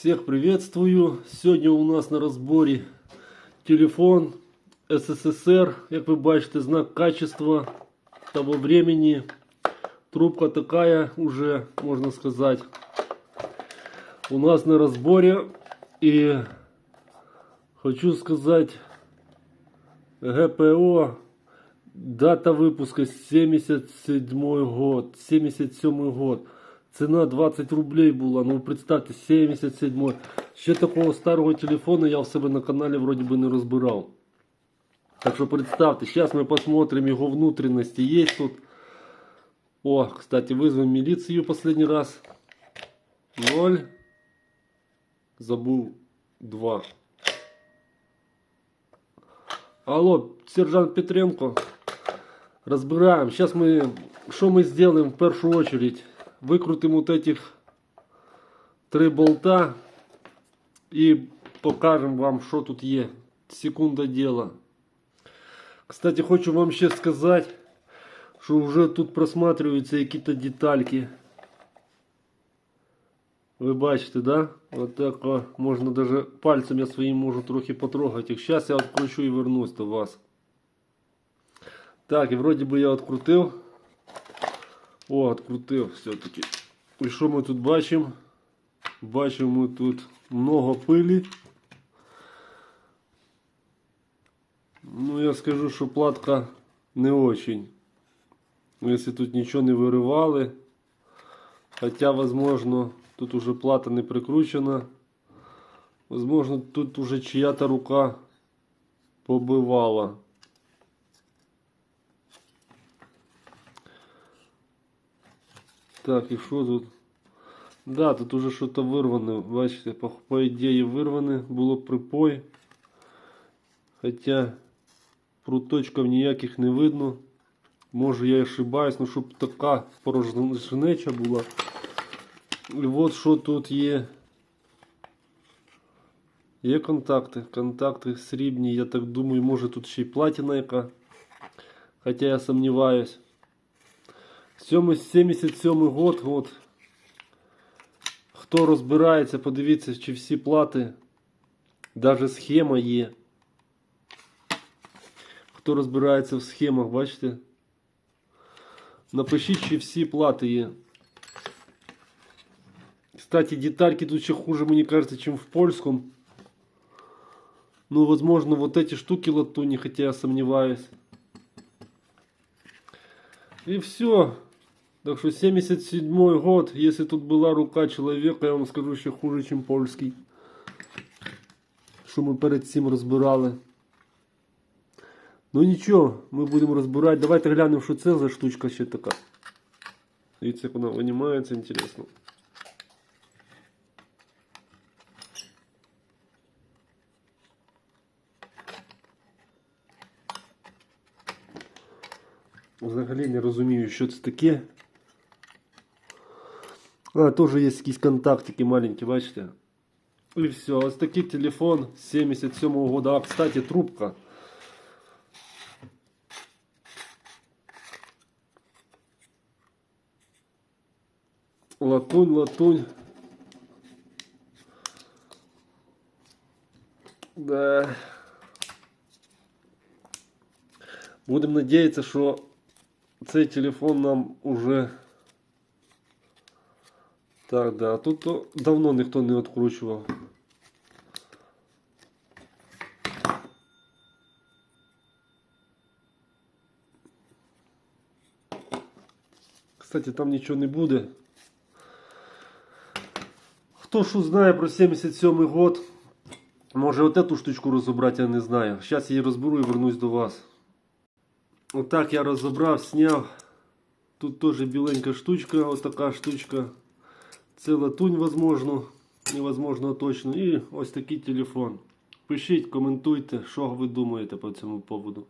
Всех приветствую. Сегодня у нас на разборе телефон СССР. Як ви бачите, знак качества того времени. Трубка такая уже, можно сказать. У нас на разборе. И хочу сказать, ГПО, дата выпуска 77 год, 77 год. Ціна 20 рублей була, ну представте, 77. Ще такого старого телефона я в себе на каналі вроді би не розбирав. Так що представте, зараз ми посмотрим його внутренности. Є тут. О, кстати, визвемо міліцію последний раз. 0. Забув 2. Алло, сержант Петренко. Разбираем. Сейчас мы, что мы сделаем в первую очередь? Выкрутим вот этих три болта и покажем вам, что тут є. Секунда дела. Кстати, хочу вам ще сказать, что уже тут просматриваются какие-то детальки. Ви бачите, да? От так о, можна даже пальцем я своїм можу трохи потрогати їх. Зараз я відкручу і вернусь до вас. Так, і вроді би я відкрутив. О, відкрутив все-таки. І що ми тут бачимо? Бачимо тут много пилі. Ну, я скажу, що платка не очень. Если тут нічого не виривали. Хотя, возможно, тут уже плата не прикручена. Возможно, тут уже чья-то рука побивала. Так, і що тут? Да, тут уже що-то вирване. Бачите, по, по ідеї вирване було припой. Хоча пруточків ніяких не видно. Може я і ошибаюсь, ну щоб така порожнеча була. І от що тут є. Є контакти. Контакти срібні, я так думаю, може тут ще й платина яка. Хоча я сумніваюсь. 77 год, от. Хто розбирається, подивіться, чи всі плати. Даже схема є. Хто розбирається в схемах, бачите? Напишіть, чи всі плати є. Кстати, детальки тут еще хуже, мне кажется, чем в польском. Ну, возможно, вот эти штуки латуни, хотя я сомневаюсь. И все. Так что 77 год, если тут была рука человека, я вам скажу, ще хуже, чем польский. Що ми перед цим розбирали. Ну нічого, ми будемо розбирати. Давайте глянемо, що це за штучка ще така. Дивіться, як вона винімається, інтересно. Взагалі не розумію, що це таке. А, теж є якісь контактики маленькі, бачите? І все, ось такий телефон 77-го года. А, кстати, трубка. Латунь, латунь. Да. Будемо надіятися, що цей телефон нам уже. Так, да. Тут давно ніхто не відкручував. Кстати, там нічого не буде. Хто що знає про 77 год, може от эту штучку розібрати, я не знаю. Зараз її розберу і вернусь до вас. Отак я розібрав, сняв. Тут теж біленька штучка, ось така штучка. Це латунь, возможно, невозможно точно. І ось такий телефон. Пишіть, коментуйте, що ви думаєте по цьому поводу.